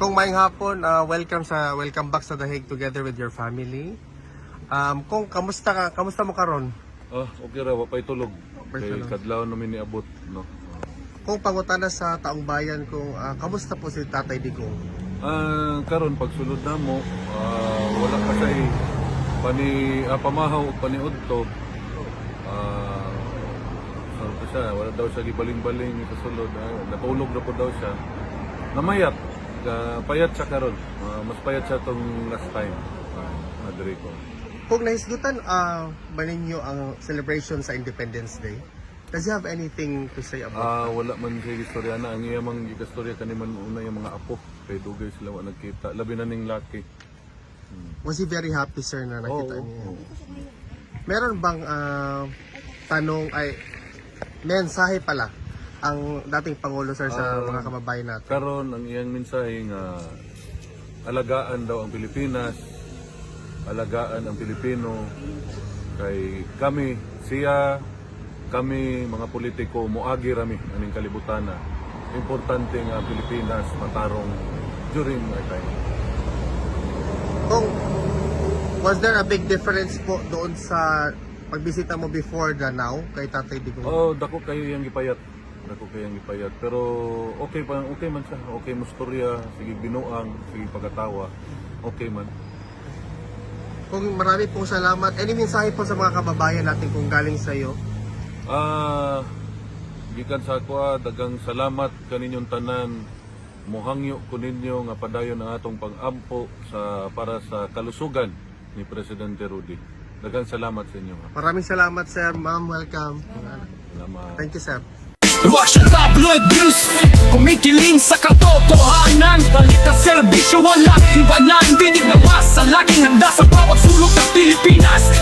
Kung maing hapon, ah, welcome sa welcome back sa The Hague together with your family. Um, kung kamusta ka, kamusta mo karon? Ah, okay ra, wapay tulog. Kay kadlaw namin niabot, no. Kung pangutana sa taong bayan kung ah, kamusta po si Tatay Digong? Ah, karon pagsulod na mo, ah, wala pa say pani ah, pamahaw ug paniudto. Ah, pa siya, wala daw siya gibaling-baling sa sulod. Ah, natulog na po daw siya. Namayat. Ah, payat siya karon. Ah, mas payat siya tong last time. Ah, Madrico. Kung nahisgutan ah, ba ninyo ang celebration sa Independence Day, does he have anything to say about Ah, wala man siya istorya na ang iyang gigastorya kaniman una yung mga apo kay dugay sila wa nagkita labi na ning laki. Was he very happy, sir, na nakita Oo, niyo? oo. Meron bang ah, tanong, ay, mensahe pala ang dating Pangulo, sir, sa Ah, mga kababayan natin? Karon ang iyang mensahe nga alagaan daw ang Pilipinas, alagaan ang Pilipino kay kami siya kami mga politiko moagi rami aning kalibutan na importante nga ang Pilipinas matarong during my time. Kung, was there a big difference po doon sa pagbisita mo before the now kay Tatay Digong? Oh, dako kayo yung gipayat. Yung gipayat. Pero okay pa, okay man siya. Okay mo storya, sige binuang, sige pagkatawa. Okay man. Kung marami pong salamat, any mensahe po sa mga kababayan natin kung galing sa iyo? Ah, gikan sa ako ah, dagang salamat kaninyong tanan. Mohangyo ko ninyo nga padayon ang atong pag-ampo sa para sa kalusugan ni Presidente Rudy. Dagang salamat sa inyo. Maraming salamat, sir. Ma'am, welcome. Salamat. Thank you, sir. Russian tabloid news Kumikiling sa katotohanan. Balita serbisyo walang iwanan. Dinig na masa Laging handa sa bawat sulok ng Pilipinas